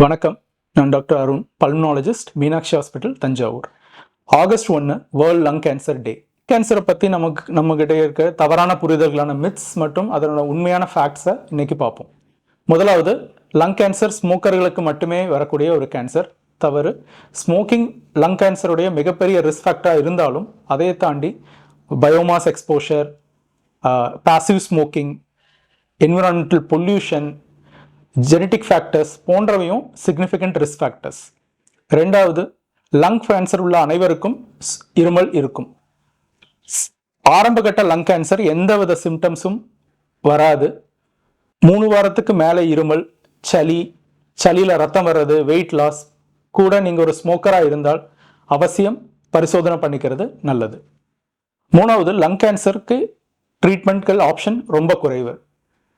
வணக்கம். நான் doctor Arun pulmonologist Meenakshi hospital Thanjavur. August ஒன்று வேர்ல்ட் லங் கேன்சர் டே கேன்சரை பற்றி நமக்கு நம்மகிட்ட இருக்க தவறான புரிதல்களான மித்ஸ் மற்றும் அதனோட உண்மையான ஃபேக்ட்ஸை இன்னைக்கு பார்ப்போம். முதலாவது லங் கேன்சர் ஸ்மோக்கர்களுக்கு மட்டுமே வரக்கூடிய ஒரு கேன்சர் தவறு. ஸ்மோக்கிங் லங் கேன்சருடைய மிகப்பெரிய ரிஸ்க் ஃபேக்டராக இருந்தாலும் அதை தாண்டி biomass exposure passive smoking environmental pollution genetic factors போன்றவையும் சிக்னிஃபிகண்ட் ரிஸ்க் ஃபேக்டர்ஸ் ரெண்டாவது லங் கேன்சர் உள்ள அனைவருக்கும் ஸ்- இருமல் இருக்கும். ஆரம்பகட்ட லங் கேன்சர் எந்தவித சிம்டம்ஸும் வராது. மூணு வாரத்துக்கு மேலே இருமல் சளி சளியில் ரத்தம் வர்றது வெயிட் லாஸ் கூட நீங்கள் ஒரு ஸ்மோக்கராக இருந்தால் அவசியம் பரிசோதனை பண்ணிக்கிறது நல்லது. மூணாவது லங் கேன்சருக்கு ட்ரீட்மெண்ட்கள் ஆப்ஷன் ரொம்ப குறைவு.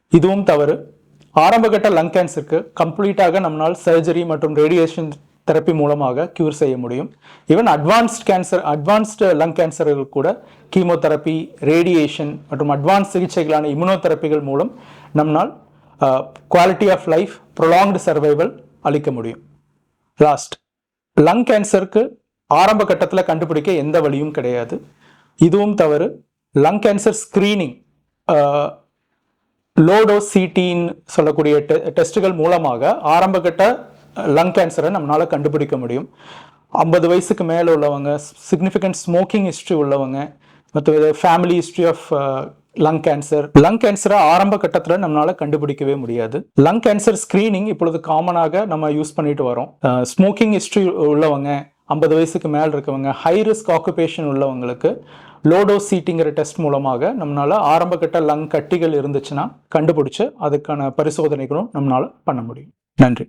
இதுவும் தவறு. ஆரம்பகட்ட லங் கேன்சருக்கு கம்ப்ளீட்டாக நம்மளால் சர்ஜரி மற்றும் ரேடியேஷன் தெரப்பி மூலமாக க்யூர் செய்ய முடியும். Even advanced cancer advanced lung கேன்சர்கள் கூட கீமோதெரப்பி ரேடியேஷன் மற்றும் அட்வான்ஸ் சிகிச்சைகளான இம்யூனோதெரப்பிகள் மூலம் நம்மால் quality of life prolonged survival அளிக்க முடியும். லாஸ்ட் லங் கேன்சருக்கு ஆரம்ப கட்டத்தில் கண்டுபிடிக்க எந்த வழியும் கிடையாது. இதுவும் தவறு. லங் கேன்சர் ஸ்க்ரீனிங் லோடோ சிடின்னு சொல்லக்கூடிய டெ டெஸ்ட்டுகள் மூலமாக ஆரம்பகட்ட லங் கேன்சரை நம்மளால் கண்டுபிடிக்க முடியும். ஐம்பது வயசுக்கு மேலே உள்ளவங்க சிக்னிஃபிகண்ட் ஸ்மோக்கிங் ஹிஸ்ட்ரி உள்ளவங்க மற்ற family history of lung cancer lung கேன்சரை ஆரம்ப கட்டத்தில் நம்மளால் கண்டுபிடிக்கவே முடியாது. லங் கேன்சர் ஸ்க்ரீனிங் இப்பொழுது காமனாக நம்ம யூஸ் பண்ணிட்டு வரோம். Uh, ஸ்மோக்கிங் ஹிஸ்ட்ரி உள்ளவங்க ஐம்பது வயசுக்கு மேல் இருக்கவங்க ஹை ரிஸ்க் ஆக்குபேஷன் உள்ளவங்களுக்கு லோடோ சீட்டிங்கிற டெஸ்ட் மூலமாக நம்மளால் ஆரம்பகட்ட லங் கட்டிகள் இருந்துச்சுன்னா கண்டுபிடிச்சு அதுக்கான பரிசோதனைகளும் நம்மளால் பண்ண முடியும். நன்றி.